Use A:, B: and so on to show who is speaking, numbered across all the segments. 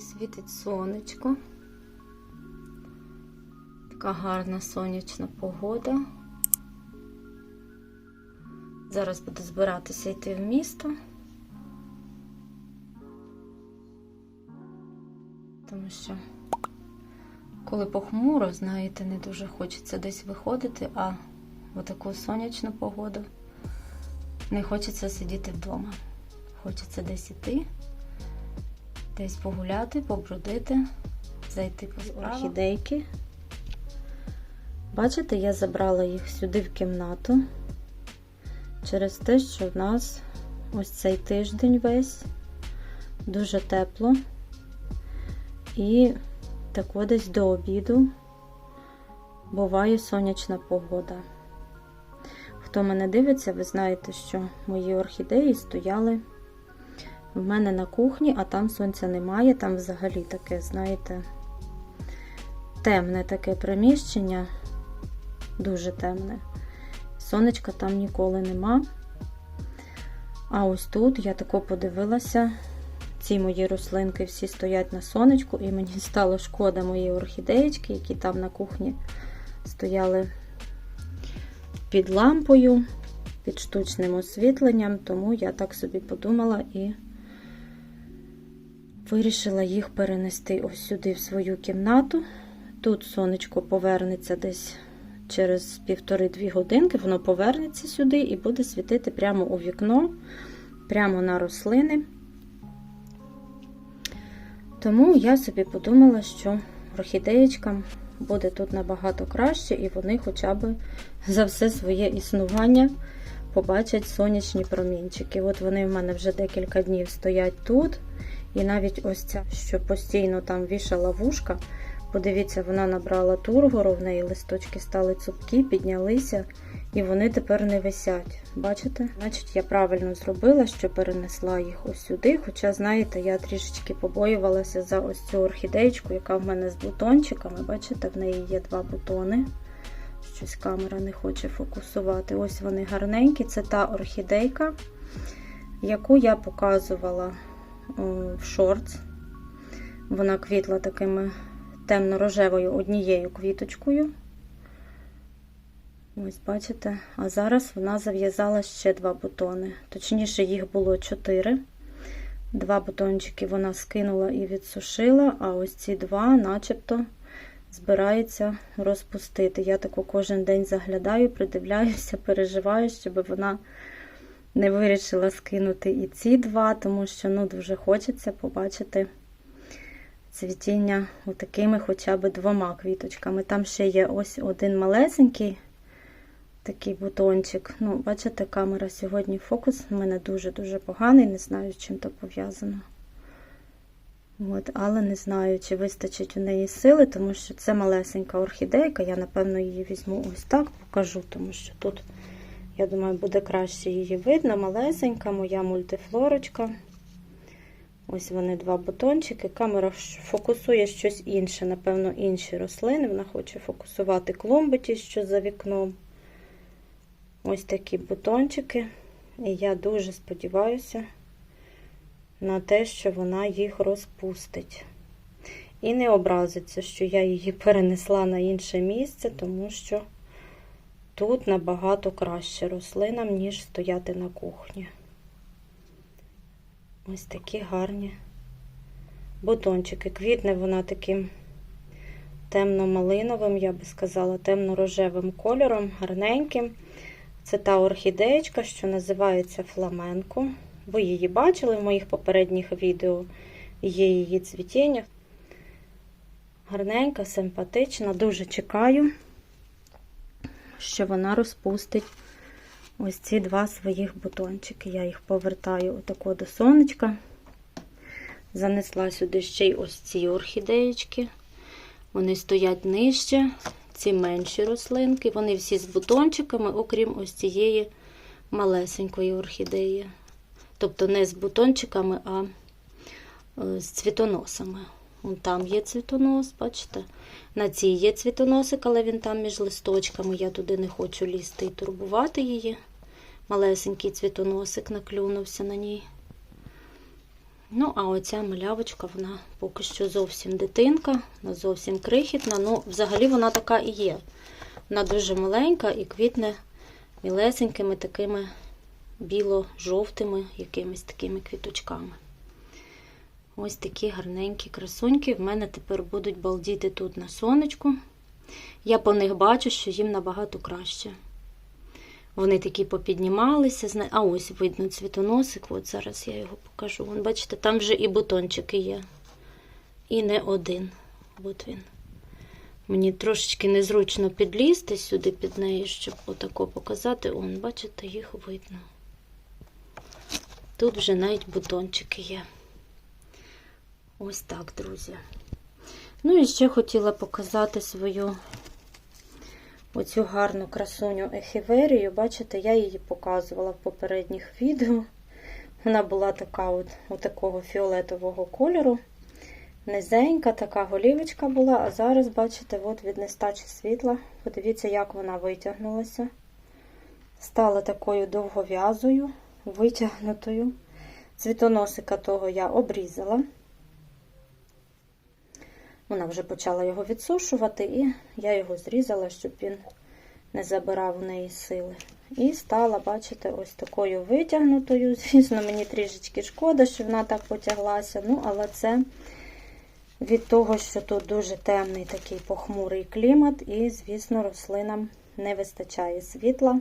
A: Сьогодні світить сонечко. Така гарна сонячна погода. Зараз буду збиратися йти в місто. Тому що, коли похмуро, знаєте, не дуже хочеться десь виходити, а в таку сонячну погоду не хочеться сидіти вдома. Хочеться десь іти, десь погуляти, побродити, зайти по орхідейки. Бачите, я забрала їх сюди в кімнату через те, що в нас ось цей тиждень весь дуже тепло. І тако десь до обіду буває сонячна погода. Хто мене дивиться, ви знаєте, що мої орхідеї стояли в мене на кухні, а там сонця немає. Там взагалі таке, знаєте, темне таке приміщення, дуже темне. Сонечка там ніколи нема. А ось тут я тако подивилася. Ці мої рослинки всі стоять на сонечку, і мені стало шкода мої орхідеєчки, які там на кухні стояли під лампою, під штучним освітленням, тому я так собі подумала і вирішила їх перенести ось сюди, в свою кімнату. Тут сонечко повернеться десь через півтори-дві годинки, воно повернеться сюди і буде світити прямо у вікно, прямо на рослини. Тому я собі подумала, що орхідеєчкам буде тут набагато краще, і вони хоча б за все своє існування побачать сонячні промінчики. От вони в мене вже декілька днів стоять тут. І навіть ось ця, що постійно там вішала вушка, подивіться, вона набрала тургору, в неї листочки стали цупкі, піднялися, і вони тепер не висять. Бачите? Значить, я правильно зробила, що перенесла їх ось сюди. Хоча, знаєте, я трішечки побоювалася за ось цю орхідеєчку, яка в мене з бутончиками. Бачите, в неї є два бутони. Щось камера не хоче фокусувати. Ось вони гарненькі. Це та орхідейка, яку я показувала в шортс. Вона квітла такими темно-рожевою однією квіточкою. Ось, бачите, а зараз вона зав'язала ще два бутони. Точніше, їх було чотири. Два бутончики вона скинула і відсушила, а ось ці два, начебто, збирається розпустити. Я тако кожен день заглядаю, придивляюся, переживаю, щоб вона не вирішила скинути і ці два, тому що ну, дуже хочеться побачити цвітіння такими хоча б двома квіточками. Там ще є ось один малесенький такий бутончик. Ну, бачите, камера сьогодні фокус в мене дуже-дуже поганий, не знаю, з чим то пов'язано. От, Але не знаю, чи вистачить у неї сили, тому що це малесенька орхідейка. Я, напевно, її візьму ось так, покажу, тому що тут, я думаю, буде краще її видно. Малесенька, моя мультифлорочка. Ось вони два бутончики. Камера фокусує щось інше, напевно, інші рослини. Вона хоче фокусувати клумби ті, що за вікном. Ось такі бутончики. І я дуже сподіваюся на те, що вона їх розпустить. І не образиться, що я її перенесла на інше місце, тому що тут набагато краще рослинам, ніж стояти на кухні. Ось такі гарні бутончики. Квітне вона таким темно-малиновим, я би сказала, темно-рожевим кольором, гарненьким. Це та орхідеєчка, що називається фламенко. Ви її бачили в моїх попередніх відео, є її цвітіння. Гарненька, симпатична, дуже чекаю, що вона розпустить ось ці два своїх бутончики. Я їх повертаю отако до сонечка. Занесла сюди ще й ось ці орхідеєчки. Вони стоять нижче, ці менші рослинки. Вони всі з бутончиками, окрім ось цієї малесенької орхідеї. Тобто не з бутончиками, а з цвітоносами. Вон там є цвітонос, бачите? На цій є цвітоносик, але він там між листочками. Я туди не хочу лізти і турбувати її. Малесенький цвітоносик наклюнувся на ній. Ну, а оця малявочка, вона поки що зовсім дитинка, вона зовсім крихітна. Ну, взагалі вона така і є. Вона дуже маленька і квітне мілесенькими такими біло-жовтими якимись такими квіточками. Ось такі гарненькі красуньки. В мене тепер будуть балдіти тут на сонечку. Я по них бачу, що їм набагато краще. Вони такі попіднімалися. А ось видно цвітоносик. От зараз я його покажу. Вон, бачите, там вже і бутончики є. І не один. От він. Мені трошечки незручно підлізти сюди під неї, щоб отако показати. Он, бачите, їх видно. Тут вже навіть бутончики є. Ось так, друзі. Ну і ще хотіла показати свою оцю гарну красуню ехіверію. Бачите, я її показувала в попередніх відео. Вона була така от, от такого фіолетового кольору. Низенька, така голівочка була, а зараз, бачите, от від нестачі світла. Подивіться, як вона витягнулася. Стала такою довгов'язою, витягнутою. Цвітоносика того я обрізала. Вона вже почала його відсушувати, і я його зрізала, щоб він не забирав у неї сили. І стала, бачите, ось такою витягнутою. Звісно, мені трішечки шкода, що вона так потяглася. Ну, але це від того, що тут дуже темний такий похмурий клімат, і, звісно, рослинам не вистачає світла,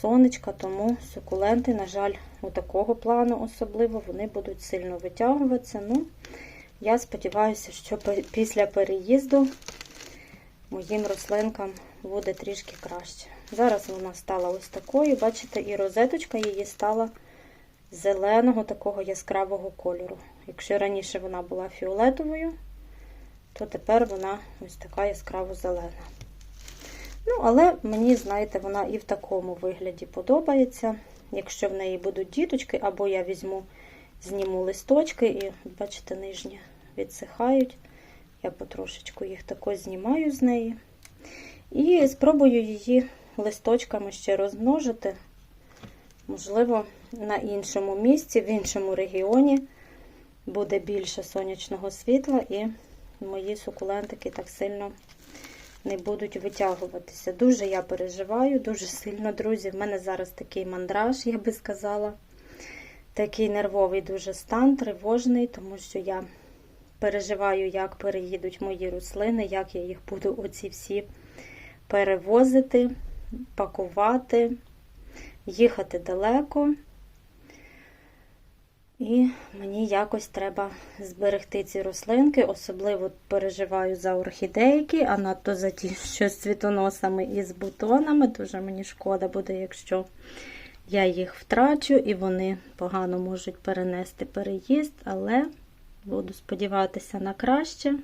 A: сонечка, тому сукуленти, на жаль, у такого плану особливо, вони будуть сильно витягуватися. Ну, я сподіваюся, що після переїзду моїм рослинкам буде трішки краще. Зараз вона стала ось такою, бачите, і розеточка її стала зеленого такого яскравого кольору. Якщо раніше вона була фіолетовою, то тепер вона ось така яскраво зелена. Ну, але мені, знаєте, вона і в такому вигляді подобається. Якщо в неї будуть діточки, або я візьму, зніму листочки, і, бачите, нижні відсихають. Я потрошечку їх також знімаю з неї. І спробую її листочками ще розмножити. Можливо, на іншому місці, в іншому регіоні буде більше сонячного світла, і мої сукулентики так сильно не будуть витягуватися. Дуже я переживаю, дуже сильно, друзі. В мене зараз такий мандраж, я би сказала. Такий нервовий дуже стан, тривожний, тому що я переживаю, як переїдуть мої рослини, як я їх буду оці всі перевозити, пакувати, їхати далеко. І мені якось треба зберегти ці рослинки. Особливо переживаю за орхідейки, а надто за ті, що з цвітоносами і з бутонами. Дуже мені шкода буде, якщо я їх втрачу, і вони погано можуть перенести переїзд, але буду сподіватися на краще.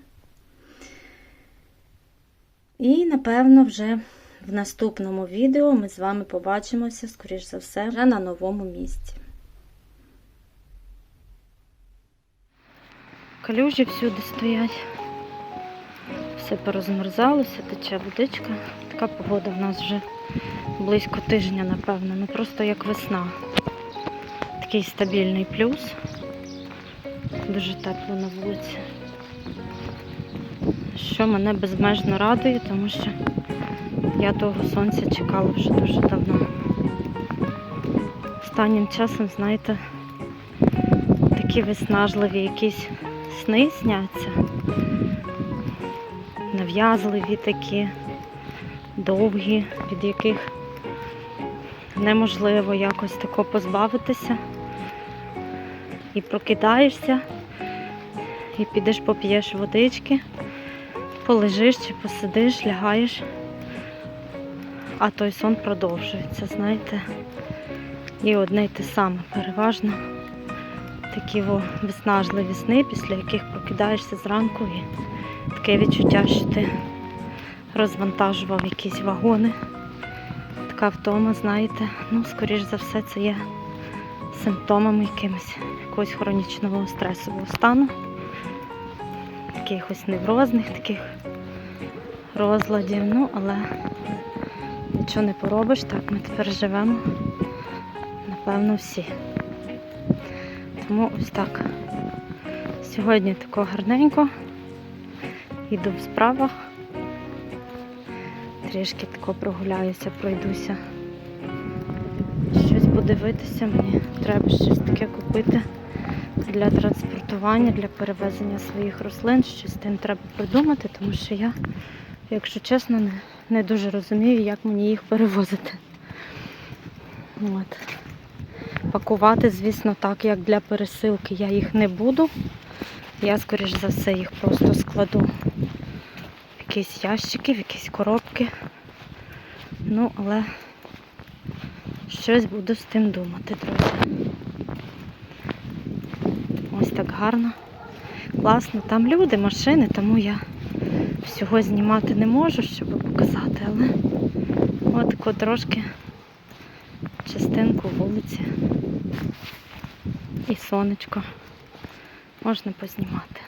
A: І, напевно, вже в наступному відео ми з вами побачимося, скоріш за все, вже на новому місці. Калюжі всюди стоять. Все порозмерзалося, тече водичка. Така погода в нас вже близько тижня, напевно. Ну просто як весна. Такий стабільний плюс. Дуже тепло на вулиці. Що мене безмежно радує, тому що я того сонця чекала вже дуже давно. Останнім часом, знаєте, такі виснажливі якісь сни сняться. Нав'язливі такі, довгі, від яких неможливо якось тако позбавитися. І прокидаєшся, і підеш поп'єш водички, полежиш чи посидиш, лягаєш, а той сон продовжується, знаєте. І одне й те саме переважно. Такі о, виснажливі сни, після яких прокидаєшся зранку і таке відчуття, що ти розвантажував якісь вагони. Така втома, знаєте, ну, скоріш за все, це є симптомами якимось якогось хронічного стресового стану, якихось неврозних таких розладів. Ну, але нічого не поробиш, так ми тепер живемо, напевно, всі. Тому ось так. Сьогодні тако гарненько. Йду в справах. Трішки тако прогуляюся, пройдуся. Щось подивитися, мені треба щось таке купити для транспортування, для перевезення своїх рослин. Щось з тим треба придумати, тому що я, якщо чесно, не, не дуже розумію, як мені їх перевозити. От. Пакувати, звісно, так, як для пересилки я їх не буду. Я, скоріш за все, їх просто складу в якісь ящики, в якісь коробки. Ну, але щось буду з тим думати, друзі. Ось так гарно, класно. Там люди, машини, тому я всього знімати не можу, щоб показати, але от трошки частинку вулиці і сонечко можна познімати.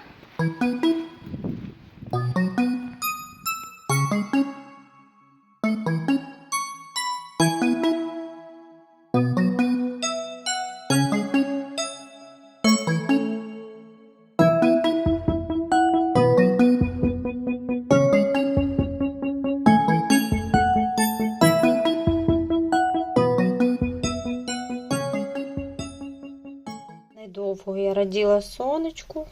A: Недовго я раділа сонечку.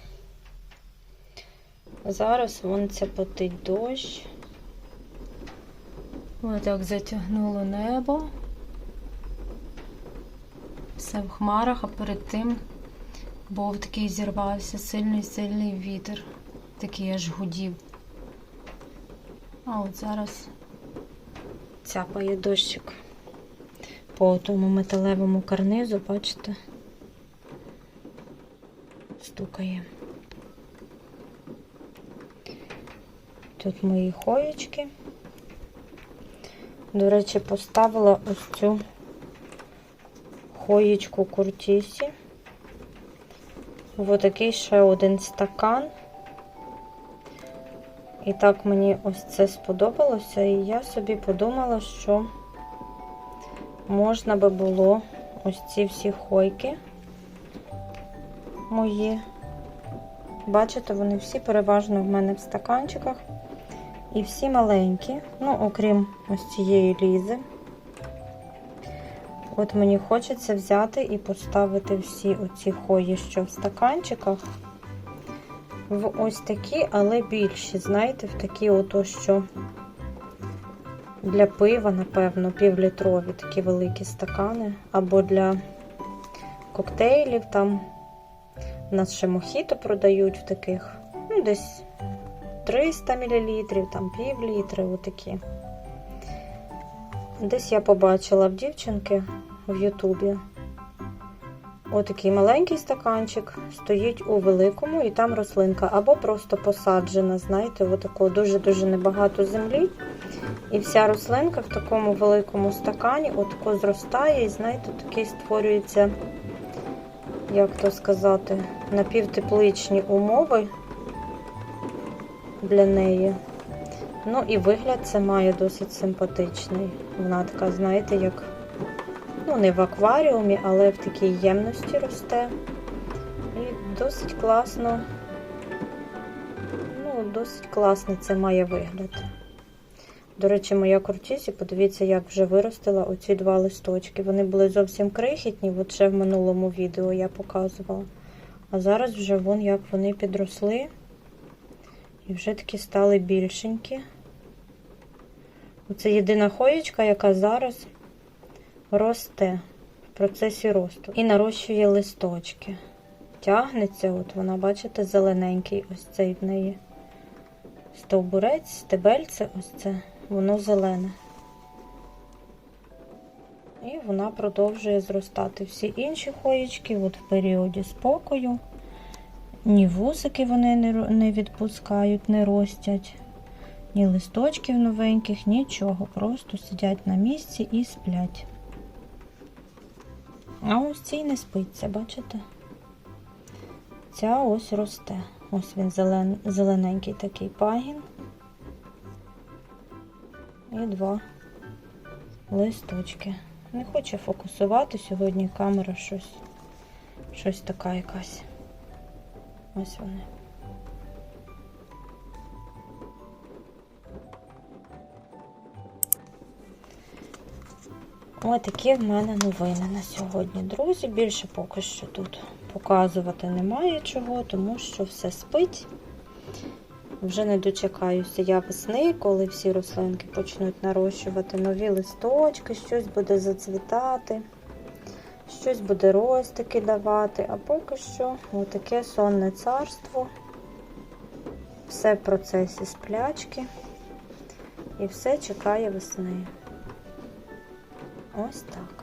A: Зараз вон цяпотить дощ. Ось так затягнуло небо. Все в хмарах, а перед тим був такий зірвався сильний сильний вітер. Такий аж гудів. А от зараз цяпає дощик по тому металевому карнизу, бачите? Стукає. Тут мої хоєчки. До речі, поставила ось цю хоєчку куртісі. В такий ще один стакан. І так мені ось це сподобалося, і я собі подумала, що можна би було ось ці всі хойки мої. Бачите, вони всі переважно в мене в стаканчиках. І всі маленькі, ну, окрім ось цієї лізи. От мені хочеться взяти і поставити всі оці хої, що в стаканчиках, в ось такі, але більші, знаєте, в такі ото, що для пива, напевно, півлітрові такі великі стакани, або для коктейлів там. Нас ще мохіто продають в таких, ну, десь 300 мл, там пів літри, отакі. Десь я побачила в дівчинки в Ютубі. Отакий маленький стаканчик стоїть у великому, і там рослинка, або просто посаджена, знаєте, отако дуже-дуже небагато землі. І вся рослинка в такому великому стакані отако зростає, і, знаєте, такий створюється як то сказати, напівтепличні умови для неї. Ну і вигляд це має досить симпатичний. Вона така, знаєте, як, ну, не в акваріумі, але в такій ємності росте. І досить класно, ну, досить класний це має вигляд. До речі, моя кортісі, подивіться, як вже виростила оці два листочки. Вони були зовсім крихітні, от ще в минулому відео я показувала. А зараз вже вон як вони підросли. І вже такі стали більшенькі. Оце єдина хоєчка, яка зараз росте в процесі росту. І нарощує листочки. Тягнеться, от вона, бачите, зелененький ось цей в неї стовбурець, стебельце, ось це воно зелене. І вона продовжує зростати. Всі інші хоєчки от в періоді спокою. Ні вусики вони не відпускають, не ростять, ні листочків новеньких, нічого. Просто сидять на місці і сплять. А ось цій не спиться, бачите? Ця ось росте. Ось він зелен, зелененький такий пагін і два листочки. Не хоче фокусувати сьогодні камера щось Щось така якась. Ось вони. Ось такі в мене новини на сьогодні, друзі. Більше поки що тут показувати немає чого, тому що все спить. Вже не дочекаюся я весни, коли всі рослинки почнуть нарощувати нові листочки, щось буде зацвітати, щось буде ростики давати. А поки що отаке сонне царство. Все в процесі сплячки. І все чекає весни. Ось так.